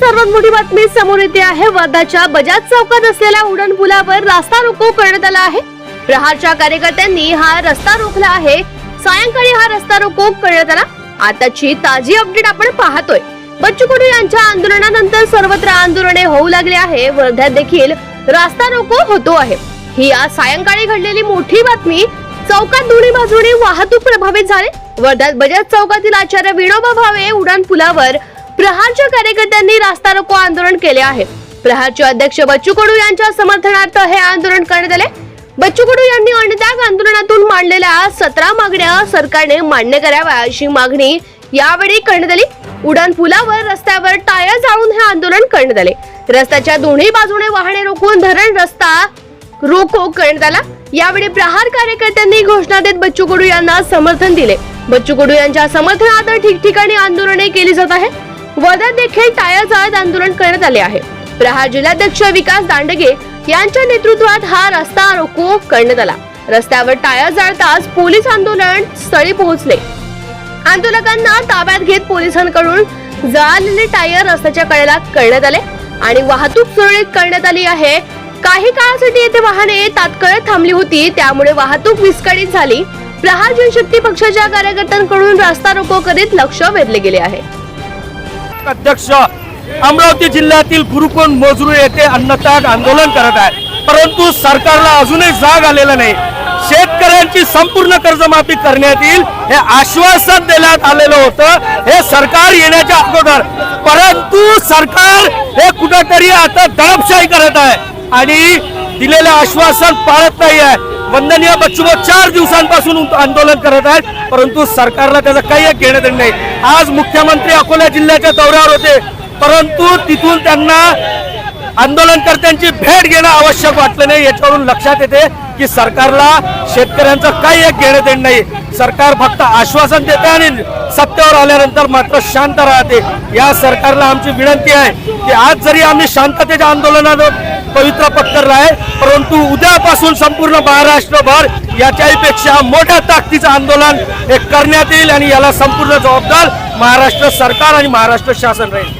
सर्वात मोठी बातमी समोर येते आहे. वर्धाच्या बजाज चौकात असलेल्या उडण पुलावर रास्ता रोको करण्यात आला आहे. प्रहारच्या कार्यकर्त्यांनी हा रस्ता रोखला आहे. सायंकाळी हा रस्ता रोको करण्यात आला. आताची ताजी अपडेट आपण पाहतोय. बच्चू कडू यांच्या आंदोलनानंतर सर्वत्र आंदोलने होऊ लागले आहे. वर्ध्यात देखील रास्ता रोको होतो आहे. ही आज सायंकाळी घडलेली मोठी बातमी. चौकात दोन्ही बाजूने वाहतूक प्रभावित झाले. वर्ध्यात बजाज चौकातील आचार्य विनोबा भावे उडान पुलावर प्रहारच्या कार्यकर्त्यांनी रास्ता रोको आंदोलन केले आहे. प्रहारचे अध्यक्ष बच्चू कडू यांच्या समर्थनार्थ हे आंदोलन करण्यात आले. बच्चू कडू यांनी अन्नत्याग आंदोलनातून मांडलेल्या सतरा मागण्या सरकारने मान्य कराव्या अशी मागणी यावेळी करण्यात आली. उडान पुलावर रस्त्यावर टायर जाळून हे आंदोलन करण्यात आले. रस्त्याच्या दोन्ही बाजूने वाहने रोखून धरण रस्ता रोको करण्यात आला. यावेळी प्रहार कार्यकर्त्यांनी घोषणा देत बच्चू कडू यांना समर्थन दिले. बच्चू कडू यांच्या समर्थनार्थ ठिकठिकाणी आंदोलने केली जात आहे वर्ध्यात देखील टायर जाळत आंदोलन करण्यात आले आहे. प्रहार जिल्हाध्यक्ष विकास दांडगे यांच्या नेतृत्वात हा रस्ता रोको करण्यात आला. रस्त्यावर टायर जाळताच पोलीस आंदोलन स्थळी पोहोचले. आंदोलकांना ताब्यात घेत पोलिसांकडून जळालेले टायर रस्त्याच्या कडेला करण्यात आले आणि वाहतूक सुरळीत करण्यात आली आहे. काही काळासाठी येथे वाहने तात्काळ थांबली होती त्यामुळे वाहतूक विस्कळीत झाली. प्रहार जनशक्ती पक्षाच्या कार्यकर्त्यांकडून रास्ता रोको करीत लक्ष वेधले गेले आहे. अध्यक्ष अमरावती जिल्ह्यातील गुरुकोण मोजरू येथे अन्नत्याग आंदोलन करत आहे परंतु सरकारला अजूनही जाग आलेलं नाही. शेतकऱ्यांची संपूर्ण कर्जमाफी करण्यात येईल हे आश्वासन देण्यात आलेलं होतं. हे सरकार येण्याच्या अगोदर. परंतु सरकार हे कुठंतरी आता दडपशाही करत आहे आणि दिलेलं आश्वासन पाळत नाही आहे वंदनीय बच्चूभाऊ चार दिवसांपासून आंदोलन करत आहेत परंतु सरकारला त्याचं काही एक घेणं देणं नाही. आज मुख्यमंत्री अकोला जिल्ह्याच्या दौऱ्यावर होते परंतु तिथून त्यांना आंदोलनकर्त्यांची भेट घेणं आवश्यक वाटलं नाही. याच्यावरून लक्षात येते की सरकारला शेतकऱ्यांचं काही एक घेणं देणं नाही. सरकार फक्त आश्वासन देते आणि सत्तेवर आल्यानंतर मात्र शांत राहते. या सरकारला आमची विनंती आहे की आज जरी आम्ही शांततेच्या आंदोलनात पवित्र पत्करला आहे परंतु उद्यापासून संपूर्ण महाराष्ट्रभर याच्याही पेक्षा मोठ्या ताकदीचं आंदोलन हे करण्यात येईल आणि याला संपूर्ण जबाबदार महाराष्ट्र सरकार आणि महाराष्ट्र शासन राहील.